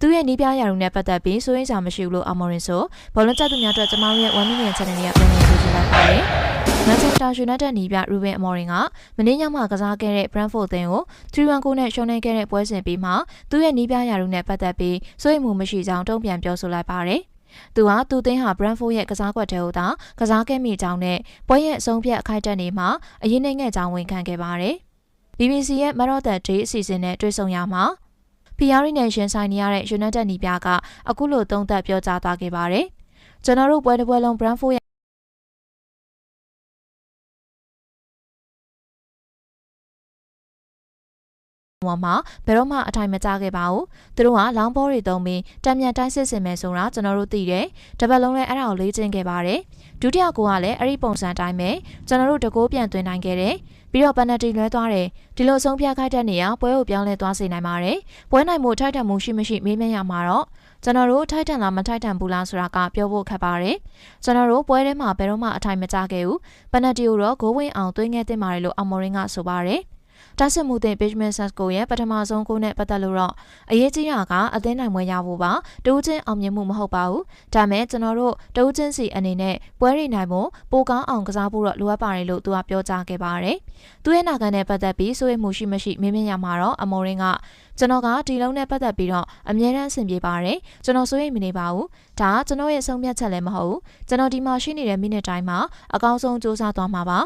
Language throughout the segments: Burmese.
သူရဲ့နီးပြားရာထူးနဲ့ပတ်သက်ပြီးစိုးရိမ်စာမရှိဘူးလို့အမော်ရင်ဆိုဘောလုံးတက်သူများအတွက်ကျမတို့ရဲ့1 million channel ရဲ့ပြန်လည်ဆိုချင်လိုက်ပါတယ်။မန်ချက်စတာယူနိုက်တက်နီးပြရူဘင်အမော်ရင်ကမင်းညမှာကစားခဲ့တဲ့ Brentford အသင်းကို3-1နဲ့ရှုံးနိမ့်ခဲ့တဲ့ပွဲစဉ်ပြီးမှသူ့ရဲ့နီးပြားရာထူးနဲ့ပတ်သက်ပြီးစိုးရိမ်မှုမရှိကြောင်းတုံ့ပြန်ပြောဆိုလိုက်ပါတယ်။သူဟာသူ့တင်းဟာ Brentford ရဲ့ကစားကွက်ထဲကိုသာကစားခဲ့မိကြောင်းနဲ့ပွဲရဲ့အဆုံးဖြတ်အခိုက်အတန့်တွေမှာအရင်နှိမ့်ငယ်ကြောင်းဝန်ခံခဲ့ပါတယ်။ BBC ရဲ့ Marathon Day အစီအစဉ်နဲ့တွေ့ဆုံရမှာ ဖီယာရီနဲ့ရှင်ဆိုင်နေရတဲ့ United နီပြကအခုလိုသုံးသပ်ပြောကြားသွားခဲ့ပါတယ်။ကျွန်တော်တို့ပွဲတစ်ပွဲလုံး Brentford ဝမှာဘယ်တော့မှအထိုင်မကျခဲ့ပါဘူး။သူတို့ကလောင်းဘောတွေသုံးပြီးတံမြန်တိုင်းစစ်စင်မယ်ဆိုတာကျွန်တော်တို့သိတယ်။တပတ်လုံးလည်းအဲ့ဒါကိုလေ့ကျင့်ခဲ့ပါတယ်။ဒုတိယကိုကလည်းအဲ့ဒီပုံစံတိုင်းပဲကျွန်တော်တို့တကိုးပြန်သွင်းနိုင်ခဲ့တယ်။ပြီးတော့ပန်နတီလွဲသွားတယ်ဒီလိုဆုံးဖြတ်ခိုက်တဲ့နေရာပွဲကိုပြောင်းလဲသွားစေနိုင်ပါတယ်ပွဲနိုင်မှုထိုက်တန်မှုရှိမရှိမေးမြန်းရမှာတော့ကျွန်တော်တို့ထိုက်တန်လားမထိုက်တန်ဘူးလားဆိုတာကပြောဖို့ခက်ပါတယ်ကျွန်တော်တို့ပွဲထဲမှာဘယ်တော့မှအထိုင်မကျခဲ့ဘူးပန်နတီကိုတော့ဂိုးဝင်အောင်သွင်းခဲ့တင်ပါတယ်လို့အမော်ရင်ကဆိုပါတယ် တားစစ်မှုတဲ့ Benjamin Sesko ရဲ့ပထမဆုံးကိုနဲ့ပတ်သက်လို့တော့အရေးကြီးတာကအသင်းနိုင်ပွဲရဖို့ပါတူးချင်းအောင်မြင်မှုမဟုတ်ပါဘူးဒါမဲ့ကျွန်တော်တို့တူးချင်းစီအနေနဲ့ပွဲရိနိုင်ဖို့ပိုကောင်းအောင်ကစားဖို့တော့လိုအပ်ပါတယ်လို့သူကပြောကြားခဲ့ပါတယ်သူရဲ့နာခံနဲ့ပတ်သက်ပြီးစိုးရိမ်မှုရှိမရှိမင်းမြင်ရမှာတော့အမော်ရင်က ကျွန်တော်ကဒီလုံးနဲ့ပတ်သက်ပြီးတော့အမြဲတမ်းအဆင်ပြေပါတယ်ကျွန်တော်စိုးရိမ်မနေပါဘူးဒါကကျွန်တော်ရဲ့ဆုံးဖြတ်ချက်လည်းမဟုတ်ဘူးကျွန်တော်ဒီမှာရှိနေတဲ့မိနစ်တိုင်းမှာအကောင်းဆုံးစူးစမ်းသွားမှာပါ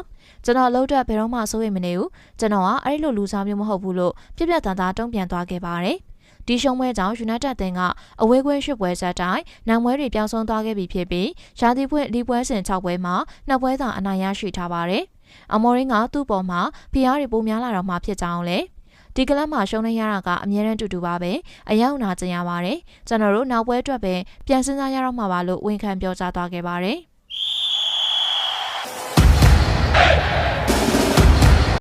ကျွန်တော်လုံးတက်ဘယ်တော့မှစိုးရိမ်မနေဘူးကျွန်တော်ကအဲ့လိုလူစားမျိုးမဟုတ်ဘူးလို့ပြပြတန်သားတုံ့ပြန်သွားခဲ့ပါတယ်ဒီရှုံးပွဲကြောင့် United တင်ကအဝေးကွင်းရှစ်ပွဲဆက်တိုင်းနိုင်ပွဲတွေပြောင်းဆုံးသွားခဲ့ပြီဖြစ်ပြီးရာသီဖွင့်လီပွဲစဉ်6ပွဲမှာနှစ်ပွဲသာအနိုင်ရရှိထားပါတယ်။အမော်ရင်းကသူ့ပေါ်မှာဖိအားတွေပိုများလာတော့မှဖြစ်ကြောင်းလည်း ဒီကလပ်မှာရှုံးနေရတာကအများရန်တူတူပါပဲအရောက်နာကျင်ရပါတယ်ကျွန်တော်တို့နောက်ပွဲအတွက်ပဲပြန်စဉ်းစားရတော့မှာပါလို့ဝန်ခံပြောကြားသွားခဲ့ပါတယ်